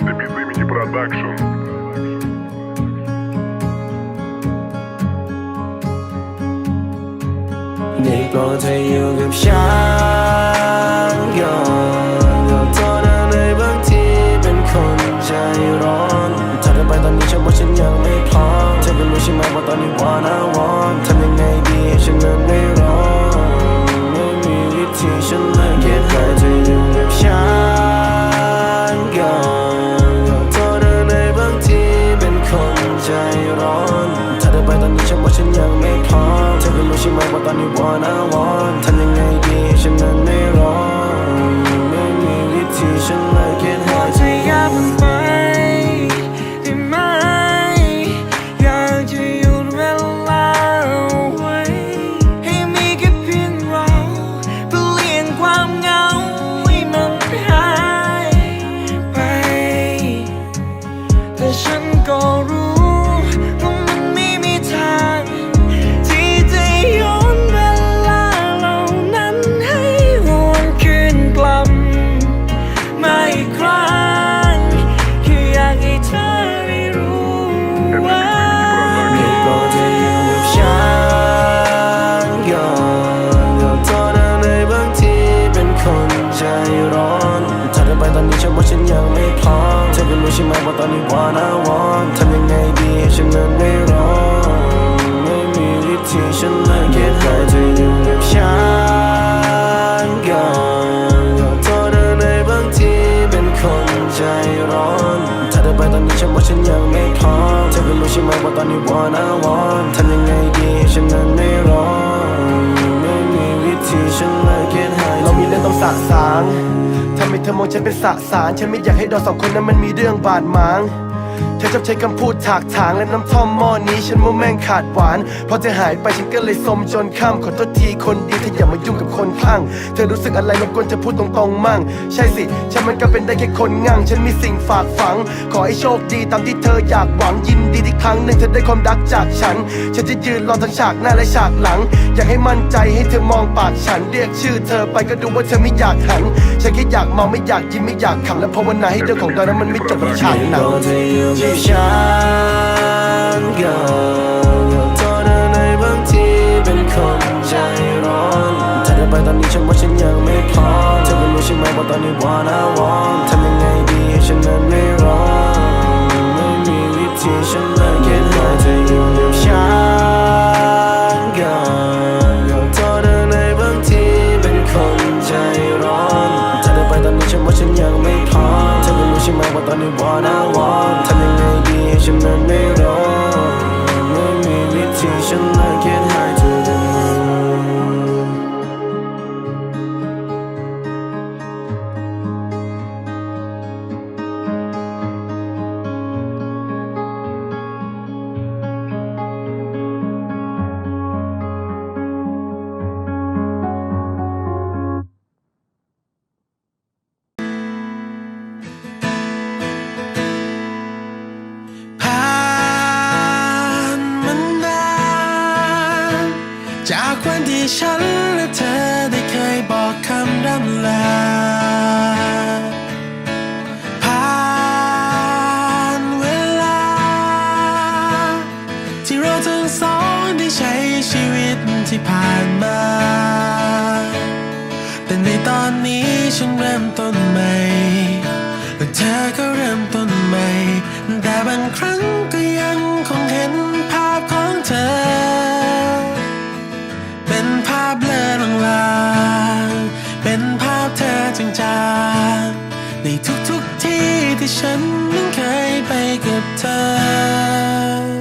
Это без имени продакшн. 내 버튼 유급샷 ตอนนี้ wanna want ทำยังไงดีให้ฉันนั้นไม่ร้อนไม่มีวิธีฉันเลยแค่ให้เธออยู่กับฉันก่อนขอโทษนะในบางทีเป็นคนใจร้อน ถ้าเธอไปตอนนี้ฉันว่าฉันยังไม่พร้อมเธอก็รู้ใช่ไหมว่าตอนนี้ wanna want ทำยังไงดีให้ฉันนั้นไม่ร้อนไม่มีวิธีฉันเลยแค่ให้เรามีเรื่องต้องสะสาง ธอมองฉันเป็นสะสาร ฉันไม่อยากให้เราสองคนนั้นมันมีเรื่องบาดหมาง เธอชอบใช้คำพูดถากถางและน้ำท่อมหม้อนี้ ฉันว่าแม่งขาดหวานพอเธอหายไปฉันก็เลยสมจนข้ามขอโทษทีคนดีเธออย่ามายุ่งกับคนข้างเธอรู้สึกอะไรรบกวนเธอพูดตรงๆมั่ง ใช่สิ ฉันมันก็เป็นได้แค่คนงั่ง ฉันมีสิ่งฝากฝัง ขอให้โชคดีตามที่เธออยากหวังยินดีที่ครั้งหนึ่งเธอได้ความรักจากฉัน ฉันจะยืนรอทั้งฉากหน้าและฉากหลัง อยากให้มั่นใจให้เธอมองปากฉันเรียกชื่อเธอไปก็ดูว่าเธอไม่อยากหันฉันแค่อยากมองไม่อยากยิ้มไม่อยากขำและภาวนาให้เรื่องของเรานั้นมันไม่จบแบบฉากหนังโปรดเธออยู่กับฉันก่อนขอโทษนในบางทีเป็นคนใจร้อนถ้าเธอไปตอนนี้ฉันว่าฉันยังไม่พร้อมเธอก็รู้ใช่ไหมว่าตอนนี้ wanna want ทำยังไงดีให้ฉันนั้นไม่ร้อนไม่มีวิธีฉันเลยแค่ให้เธออยู่ ที่ผ่านมา แต่ในตอนนี้ฉันเริ่มต้นใหม่และเธอก็เริ่มต้นใหม่ แต่บางครั้งก็ยังคงเห็นภาพของเธอ เป็นภาพเลือนลางๆเป็นภาพเธอจางๆในทุกๆที่ที่ฉันนั้นเคยไปกับเธอ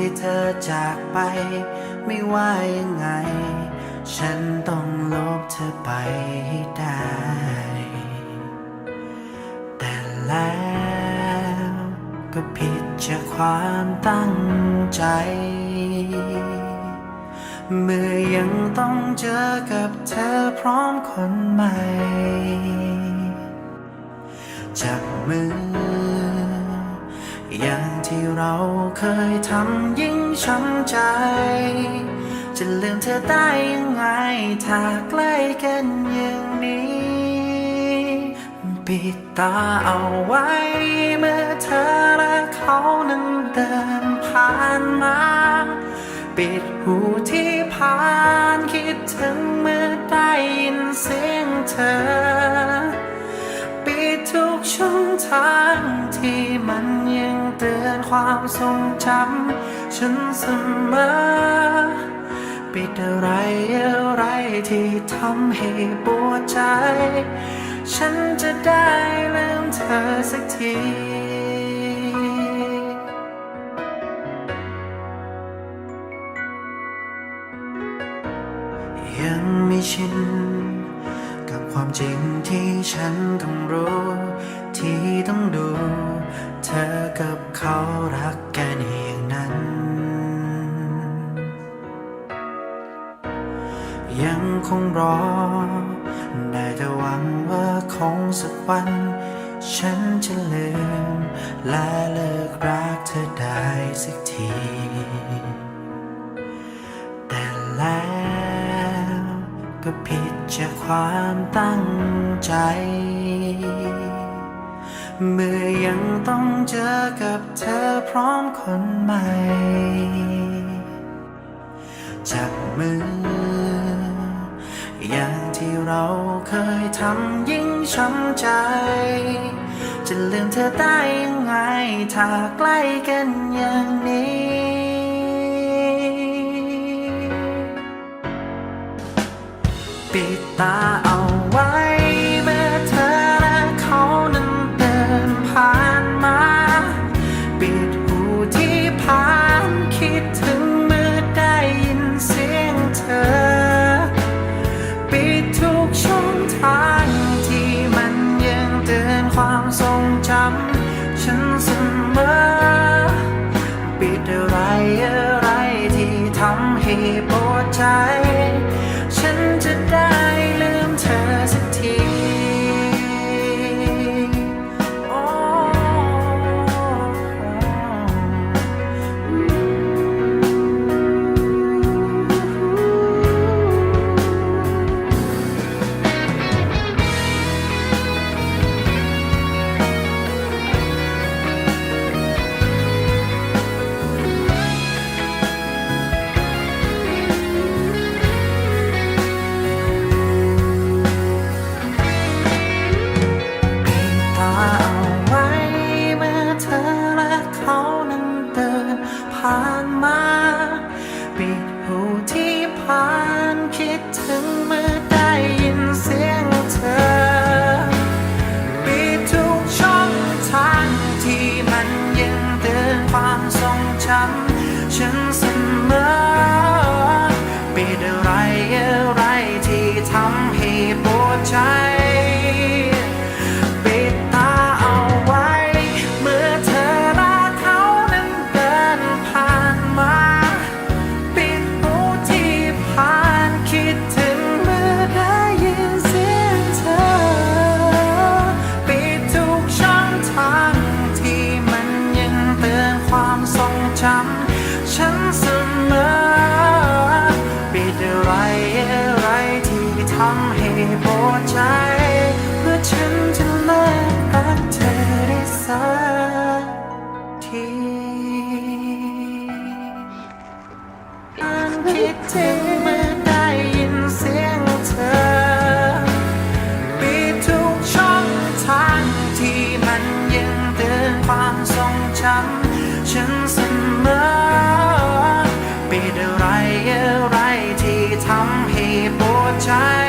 ที่เธอจากไป ไม่ว่ายังไง ฉันต้องลบเธอไปให้ได้ แต่แล้วก็ผิดจากความตั้งใจ เมื่อยังต้องเจอกับเธอพร้อมคนใหม่ จับมือ อย่างที่เราเคยทำยิ่งช้ำใจ จะลืมเธอได้ยังไง ถ้าใกล้กันอย่างนี้ ปิดตาเอาไว้ เมื่อเธอและเขานั้นเดินผ่านมา ปิดหูที่ผ่านคิดถึงเมื่อได้ยินเสียงเธอ ปิดทุกช่องทางที่มัน เตือนความทรงจำฉันเสมอ ปิดอะไรอะไรที่ทำให้ปวดใจ ฉันจะได้ลืมเธอสักทียังไม่ชิน กับความจริงที่ฉันต้องรู้ หวังว่าคงสักวัน ฉันจะลืม และเลิกรักเธอได้สักที แต่แล้วก็ผิดจากความตั้งใจ เมื่อยังต้องเจอกับเธอพร้อมคนใหม่ จับมือ อย่า เราเคยทำยิ่งช้ำใจ จะลืมเธอได้ยังไง ถ้าใกล้กันอย่างนี้ปิดตาเอา อะไรอะไรที่ทำให้ปวดใจปิดตาเอาไว้ เมื่อเธอและเขานั้นเดินผ่านมา ปิดหูที่ผ่านคิดถึงเมื่อได้ยินเสียงเธอ ปิดทุกช่องทางที่มันยังเตือนความทรงจำฉันสม อะไรอะไรที่ทำให้ปวดใจ เพื่อฉันจะเลิกรักเธอได้สักทีการคิดถึงเมื่อได้ยินเสียงเธอปิดทุกช่องทางที่มันยังเตือนความทรงจำฉัน ป